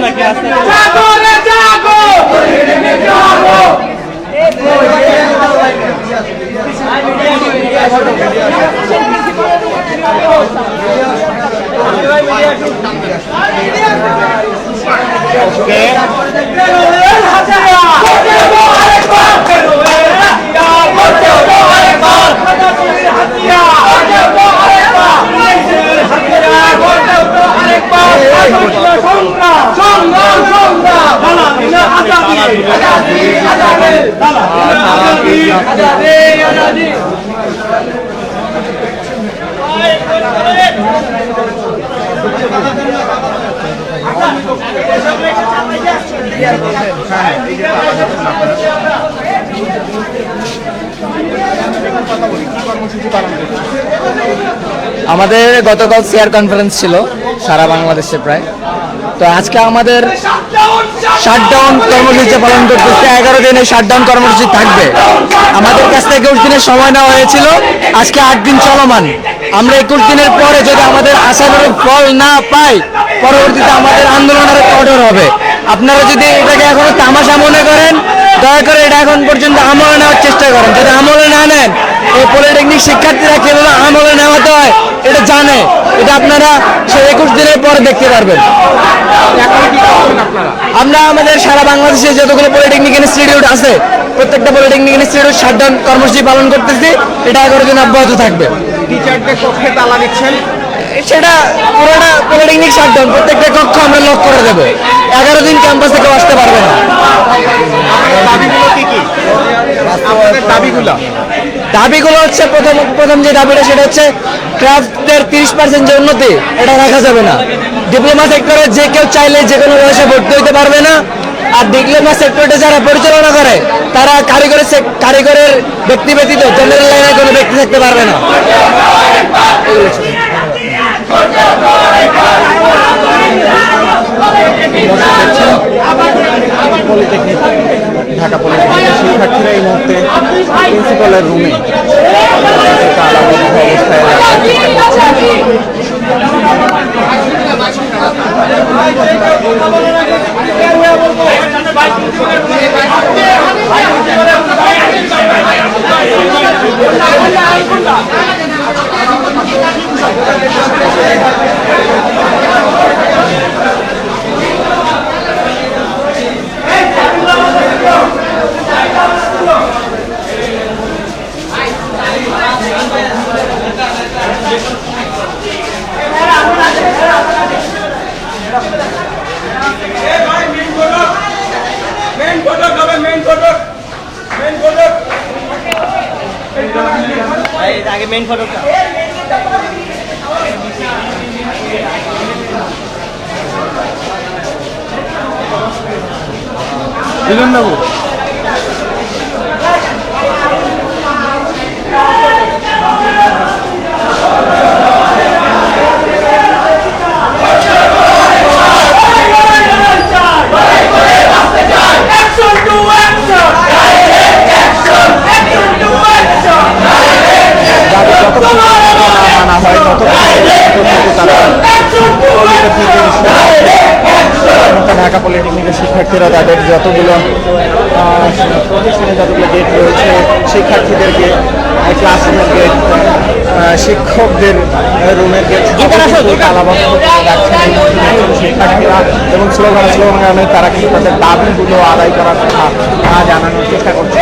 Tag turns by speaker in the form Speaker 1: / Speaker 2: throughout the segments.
Speaker 1: নাকি রাস্তা
Speaker 2: জাগো
Speaker 3: আমাদের গতকাল শেয়ার কনফারেন্স ছিল, সারা বাংলাদেশে প্রায়। তো আজকে আমাদের শাটডাউন কর্মসূচি পালন করতেছে। এগারো দিনে শাটডাউন কর্মসূচি থাকবে। আমাদের কাছ থেকে একুশ দিনের সময় নেওয়া হয়েছিল। আজকে আট দিন চলমান। আমরা একুশ দিনের পরে যদি আমাদের আশানুরূপ ফল না পাই, পরবর্তীতে আমাদের আন্দোলনের কঠোর হবে। আপনারা যদি এটাকে এখনও তামাশা মনে করেন দয়া করে এটা এখন পর্যন্ত আমলে নেওয়ার চেষ্টা করেন। যদি আমলে না নেন এই পলিটেকনিক শিক্ষার্থীরা কীভাবে আমলে নেওয়াতে হয় এটা জানে। এটা আপনারা সেই একুশ দিনের পরে দেখতে পারবেন। আমরা আমাদের সারা বাংলাদেশে যতগুলো পলিটেকনিক ইনস্টিটিউট আছে প্রত্যেকটা পলিটেকনিক ইনস্টিটিউট শাটডাউন কর্মসূচি পালন করতেছি। এটা এগারো দিন অব্যাহত থাকবে।
Speaker 4: টিচারদের কক্ষে তালা দিচ্ছেন?
Speaker 3: সেটা পুরোটা পলিটেকনিক শাটডাউন প্রত্যেকটা কক্ষ আমরা লক করে দেবো। এগারো দিন ক্যাম্পাস থেকে আসতে পারবে না।
Speaker 4: দাবিগুলো
Speaker 3: হচ্ছে প্রথম প্রথম যে দাবিটা সেটা হচ্ছে ক্রাফটের তিরিশ পার্সেন্ট যে উন্নতি এটা রাখা যাবে না। ডিপ্লোমা সেক্টরে যে কেউ চাইলে যে কোনো বয়সে ভর্তি হতে পারবে না। আর ডিপ্লোমা সেক্টরটা যারা পরিচালনা করে তারা কারিগরের কারিগরের ব্যক্তি ব্যতীত জেনারেল লাইনে কোনো ব্যক্তি থাকতে পারবে না।
Speaker 2: মেন ফটক হবে মেন ফটক মেন ফটক
Speaker 1: আগে মেইন
Speaker 4: মিলন বাবু। ঢাকা পলিটেকনিকের শিক্ষার্থীরা তাদের যতগুলো প্রতিষ্ঠানে যতগুলো গেট রয়েছে শিক্ষার্থীদেরকে ক্লাসরুমের গেট শিক্ষকদের রুমের গেট তালাবদ্ধ রাখছেন শিক্ষার্থীরা। এবং স্লোগান স্লোগানে তারা কিন্তু তাদের দাবিগুলো আদায় করার কথা জানানোর চেষ্টা করছে।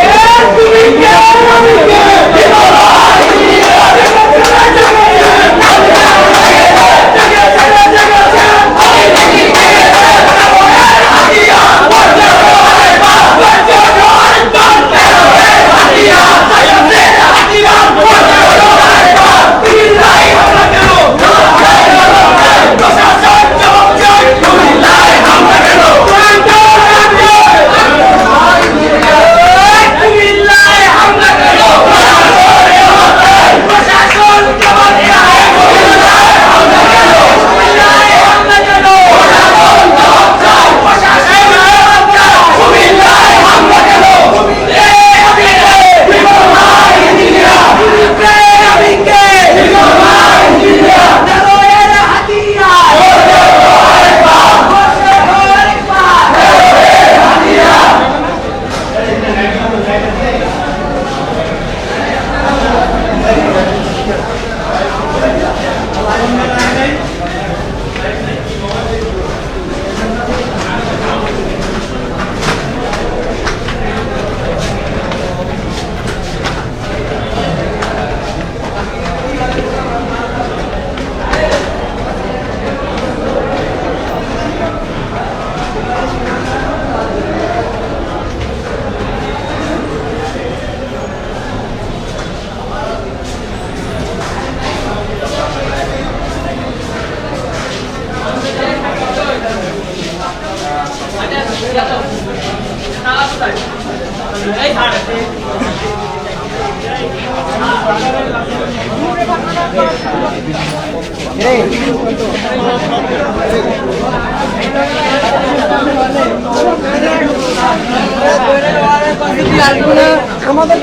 Speaker 2: আমাদের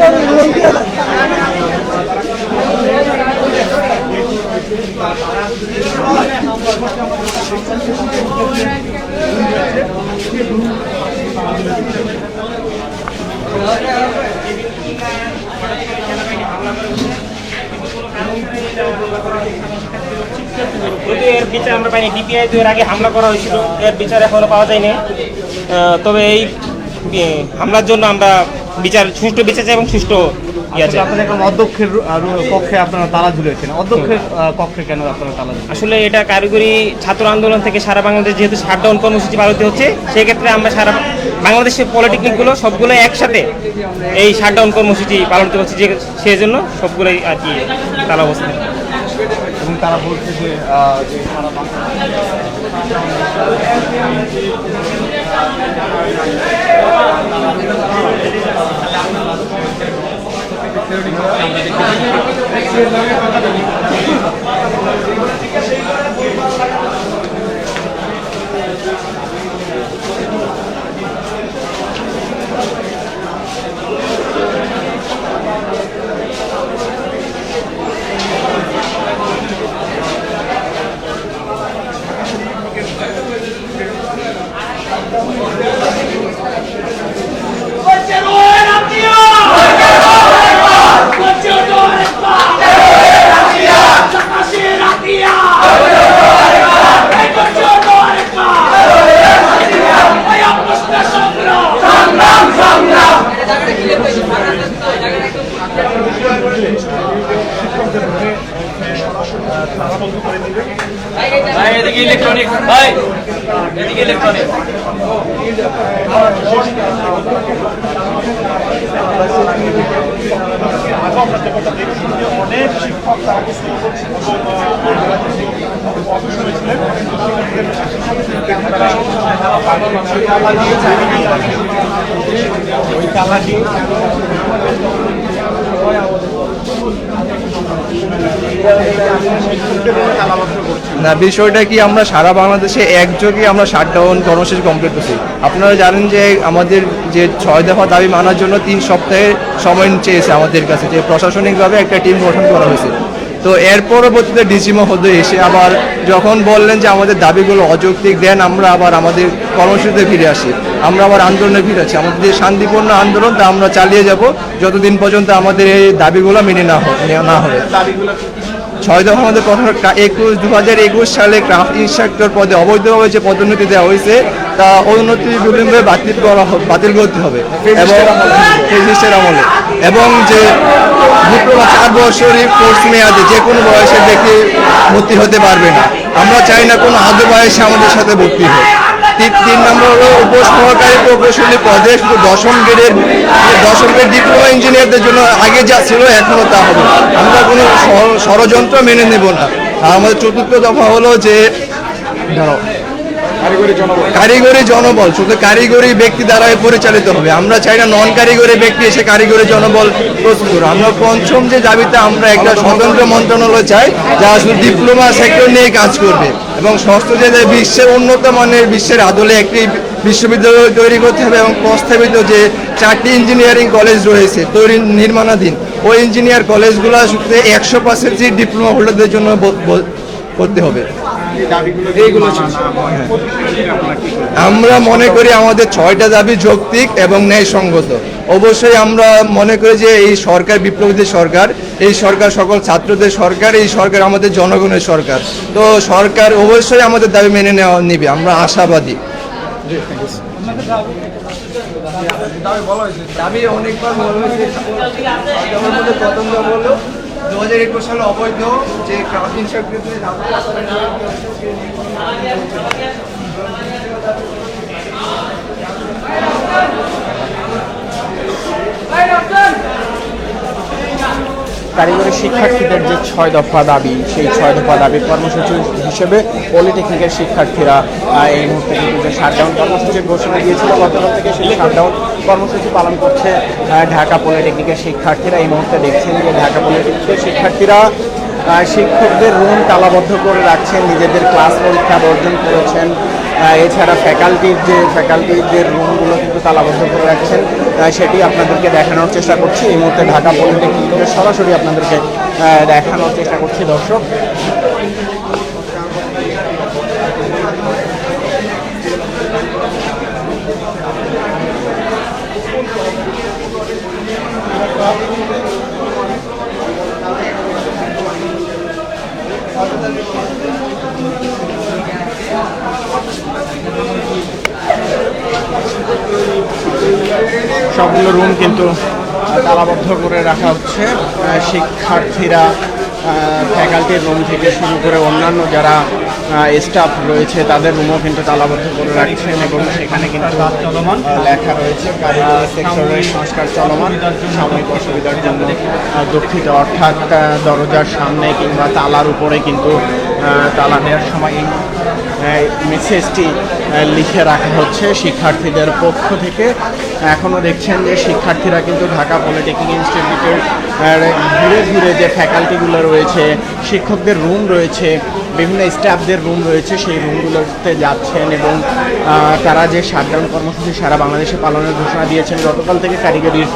Speaker 2: Thank you.
Speaker 1: যদি এর বিচার আমরা পাইনি ডিপিআই এর আগে হামলা করা হয়েছিল এর বিচার এখনও পাওয়া যায়নি। তবে এই হামলার জন্য আমরা বিচার সুষ্ঠু বিচার চাই এবং সুষ্ঠু
Speaker 5: এখন অধ্যক্ষের আহ, কক্ষে আপনারা তালা ঝুলেছেন অধ্যক্ষের আহ, কক্ষে কেন আপনারা তালা
Speaker 1: আসলে এটা কারিগরি ছাত্র আন্দোলন থেকে সারা বাংলাদেশ যেহেতু শাটডাউন কর্মসূচি পালিত হচ্ছে সেই ক্ষেত্রে আমরা সারা বাংলাদেশের পলিটেকনিকগুলো সবগুলো একসাথে এই শাটডাউন কর্মসূচি পালন করতে হচ্ছে যে সেই জন্য সবগুলোই আর কি তালা অবস্থা
Speaker 5: এবং তারা বলছে যে আহ, যে সারা বাংলা
Speaker 6: ভাই এদিকে ইলেকট্রনিক ভাই এদিকে ইলেকট্রনিক
Speaker 7: অনেক শিক্ষক তারা
Speaker 5: ওই
Speaker 8: না, বিষয়টা কি আমরা সারা বাংলাদেশে একযোগে আমরা শাটডাউন কর্মসূচি কমপ্লিট করছি? আপনারা জানেন যে আমাদের যে ছয় দফা দাবি মানার জন্য তিন সপ্তাহের সময় চেয়েছে আমাদের কাছে যে প্রশাসনিকভাবে একটা টিম গঠন করা হয়েছে। তো এর পরবর্তীতে ডিসি মহোদয় এসে আবার যখন বললেন যে আমাদের দাবিগুলো অযৌক্তিক দেন আমরা আবার আমাদের কর্মসূচিতে ফিরে আসি। আমরা আবার আন্দোলনে ফিরে আসি। আমাদের যে শান্তিপূর্ণ আন্দোলন, তা আমরা চালিয়ে যাব। যতদিন পর্যন্ত আমাদের এই দাবিগুলো মেনে না হয় না হবে। ছয় দফা আমাদের প্রথম একুশ দু হাজার একুশ সালে ক্রাফট ইনস্ট্রাক্টর পদে অবৈধভাবে যে পদোন্নতি দেওয়া হয়েছে তা উন্নতি বিলম্বে বাতিল করা বাতিল করতে হবে। এবং আমলে। এবং যে চার বছরই কোর্স মেয়াদে যে কোনো বয়সের ব্যক্তি ভর্তি হতে পারবে না। আমরা চাই না কোনো আধ বয়সে আমাদের সাথে ভর্তি হোক। তিন নম্বর হলো উপসহকারী প্রকৌশলী পদে শুধু দশম গ্রেডের দশম গ্রেড ডিপ্লোমা ইঞ্জিনিয়ারদের জন্য আগে যা ছিল এখনও তা হবে আমরা কোনো ষড়যন্ত্র মেনে নেব না। আর আমাদের চতুর্থ দফা হলো যে দাঁড়াও। কারিগরি জনবল। শুধু কারিগরি ব্যক্তি দ্বারা পরিচালিত হবে। আমরা চাই না নন কারিগরি ব্যক্তি এসে কারিগরি জনবল প্রস্তুত করবে আমরা পঞ্চম যে দাবিতে আমরা একটা স্বতন্ত্র মন্ত্রণালয় চাই, যা শুধু ডিপ্লোমা সেক্টর নিয়ে কাজ করবে এবং ষষ্ঠ যে বিশ্বের উন্নত মানের বিশ্বের আদলে একটি বিশ্ববিদ্যালয় তৈরি করতে হবে এবং প্রস্তাবিত যে চারটি ইঞ্জিনিয়ারিং কলেজ রয়েছে তৈরি নির্মাণাধীন, ওই ইঞ্জিনিয়ার কলেজগুলো শুধু একশো পার্সেন্ট ডিপ্লোমা হোল্ডারদের জন্য করতে হবে। আমরা মনে করি আমাদের ছয়টা দাবি যৌক্তিক এবং ন্যায়সঙ্গত। অবশ্যই আমরা মনে করি যে এই সরকার বিপ্লবীদের সরকার এই সরকার সকল ছাত্রদের সরকার এই সরকার আমাদের জনগণের সরকার। তো সরকার অবশ্যই আমাদের দাবি মেনে নেওয়া নিবে আমরা আশাবাদী। দাবি অনেকবার বলা হয়েছে। দু হাজার একুশ সালে অবৈধ যে ক্রাফট ইনস্ট্রাক্টর
Speaker 4: কারিগরি শিক্ষার্থীদের যে ছয় দফা দাবি, সেই ছয় দফা দাবি কর্মসূচি হিসেবে পলিটেকনিকের শিক্ষার্থীরা এই মুহূর্তে কিন্তু যে শাটডাউন কর্মসূচির ঘোষণা দিয়েছিল, গতকাল থেকে সেই শাটডাউন কর্মসূচি পালন করছে ঢাকা পলিটেকনিকের শিক্ষার্থীরা। এই মুহূর্তে দেখছেন যে ঢাকা পলিটেকনিকের শিক্ষার্থীরা শিক্ষকদের রুম তালাবদ্ধ করে রাখছেন, নিজেদের ক্লাস পরীক্ষা বর্জন করেছেন। এছাড়া ফ্যাকাল্টির যে ফ্যাকাল্টির যে রুমগুলো কিন্তু তালাবদ্ধ করে রাখছেন। সেটি আপনাদেরকে দেখানোর চেষ্টা করছি। এই মুহূর্তে ঢাকা পলিটেকনিকের সরাসরি আপনাদেরকে দেখানোর চেষ্টা করছি, দর্শক। সবগুলো রুম কিন্তু তালাবদ্ধ করে রাখা হচ্ছে। শিক্ষার্থীরা ফ্যাকাল্টির রুম থেকে শুরু করে অন্যান্য যারা স্টাফ রয়েছে তাদের রুমও কিন্তু তালাবদ্ধ করে রাখছেন এবং সেখানে কিন্তু লেখা রয়েছে সেক্টরের সংস্কার চলমান সাময়িক অসুবিধার জন্য দুঃখিত অর্থাৎ দরজার সামনে কিংবা তালার উপরে কিন্তু তালা দেওয়ার সময় মেসেজটি লিখে রাখা হচ্ছে শিক্ষার্থীদের পক্ষ থেকে। এখনও দেখছেন যে শিক্ষার্থীরা কিন্তু ঢাকা পলিটেকনিক ইনস্টিটিউটের ঘুরে ঘুরে যে ফ্যাকাল্টিগুলো রয়েছে, শিক্ষকদের রুম রয়েছে, বিভিন্ন স্টাফদের রুম রয়েছে, সেই রুমগুলোতে যাচ্ছেন এবং তারা যে শাটডাউন কর্মসূচি সারা বাংলাদেশে পালনের ঘোষণা দিয়েছেন, গতকাল থেকে কারিগরির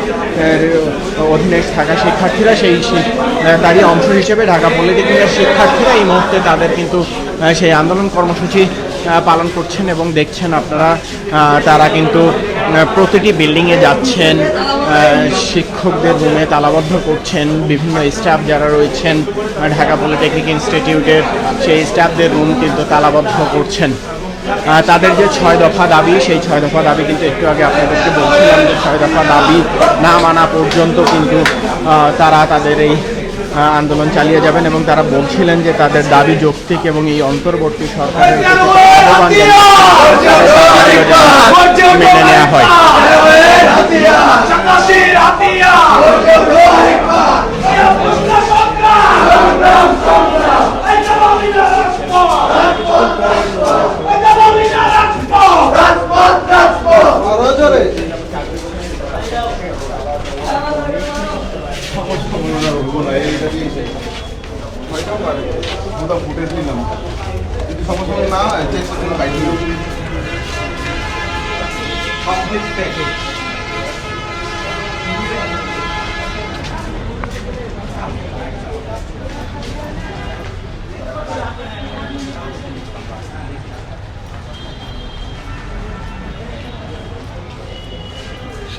Speaker 4: অধীনে থাকা শিক্ষার্থীরা সেই তারই অংশ হিসেবে ঢাকা পলিটেকনিকের শিক্ষার্থীরা এই মুহূর্তে তাদের কিন্তু সেই আন্দোলন কর্মসূচি পালন করছেন এবং দেখছেন আপনারা তারা কিন্তু প্রতিটি বিল্ডিংয়ে যাচ্ছেন শিক্ষকদের রুমে তালাবদ্ধ করছেন, বিভিন্ন স্টাফ যারা রয়েছেন ঢাকা পলিটেকনিক ইনস্টিটিউটের সেই স্টাফদের রুম কিন্তু তালাবদ্ধ করছেন। তাদের যে ছয় দফা দাবি, সেই ছয় দফা দাবি কিন্তু একটু আগে আপনাদেরকে বলছিলাম যে ছয় দফা দাবি না মানা পর্যন্ত কিন্তু তারা তাদের এই আন্দোলন চালিয়ে যাবেন এবং তারা বলছিলেন যে তাদের দাবি যৌক্তিক এবং এই অন্তর্বর্তী সরকারের মেনে নেওয়া হয়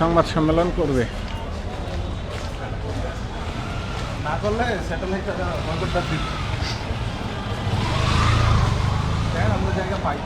Speaker 4: সংবাদ সম্মেলন করবে।
Speaker 7: না করলে স্যাটেলাইট আমরা জায়গা পাই